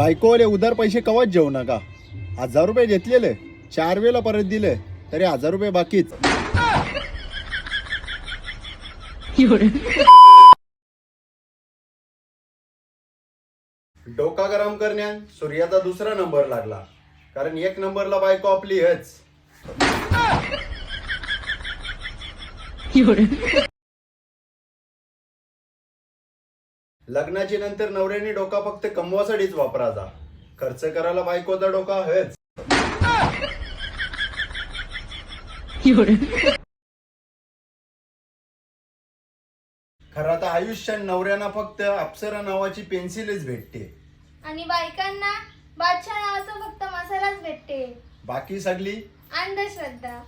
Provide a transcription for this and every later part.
बायकोवाले उधार पैसे कवाच जेवू नका. हजार रुपये घेतलेले चार वेळेला परत दिले तरी हजार रुपये बाकीच. डोका गरम करण्यान सूर्याचा दुसरा नंबर लागला. कारण एक नंबरला बायको आपली हच. लग्नाची नंतर नवऱ्याने डोका फक्त कमवासाठीच वापरायचा. खर्च करायला बायकोचा डोका हेच खरं तर आयुष्यात नवऱ्यांना फक्त अप्सरा नावाची पेन्सिलच भेटते. आणि बायकांना बादशाह नावाचा फक्त मसालाच भेटते. बाकी सगळी? अंधश्रद्धा.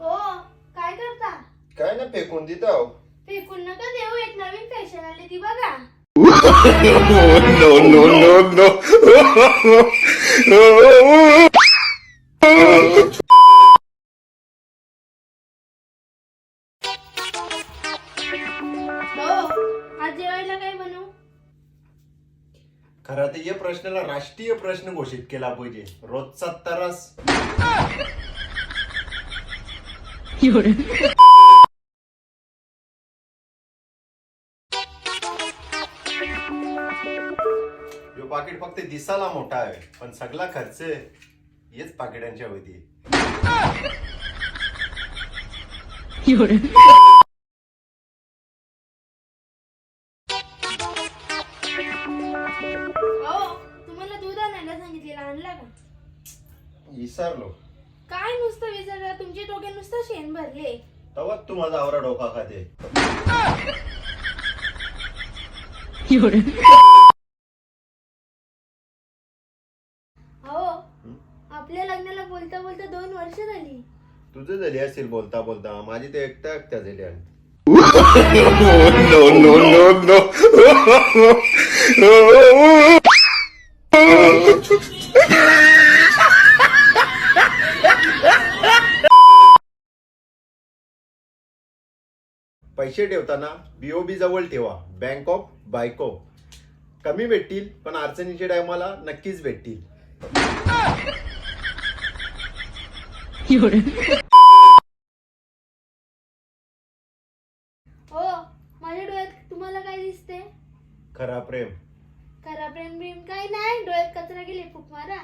हो काय करता काय ना फेकून. देतो फेकून नका देऊ एक नवीन फॅशन आली ती बघा no, no, no, no. हो आज जेवायला काय बनवू खरं तर या प्रश्नाला राष्ट्रीय प्रश्न घोषित केला पाहिजे रोजचा तरस यो पाकिट फक्त दिसाला मोठा आहे पण सगळा खर्च हेच पाकिटांच्या होती तुम्हाला दूध आणायला सांगितलेलं आणला का? विसरलो. काय नुसतं विचारलं तुमच्या डोक्यात नुसतं शेण भरले. तवाच तू माझा आवरा डोका खाते. हो? आपल्या लग्नाला बोलता बोलता दोन वर्ष झाली. तुझं झाली असेल बोलता बोलता माझी ते एकटा एकट्या झाली आणि पैसे ठेवताना बीओबी जवळ ठेवा. बँक ऑफ बायको कमी भेटतील पण अडचणीच्या टायमाला नक्कीच भेटतील. हो माझ्या डोळ्यात तुम्हाला काय दिसते खरा प्रेम. खरा प्रेम बिम काय नाही डोळ्यात कचरा गेले फुक मारा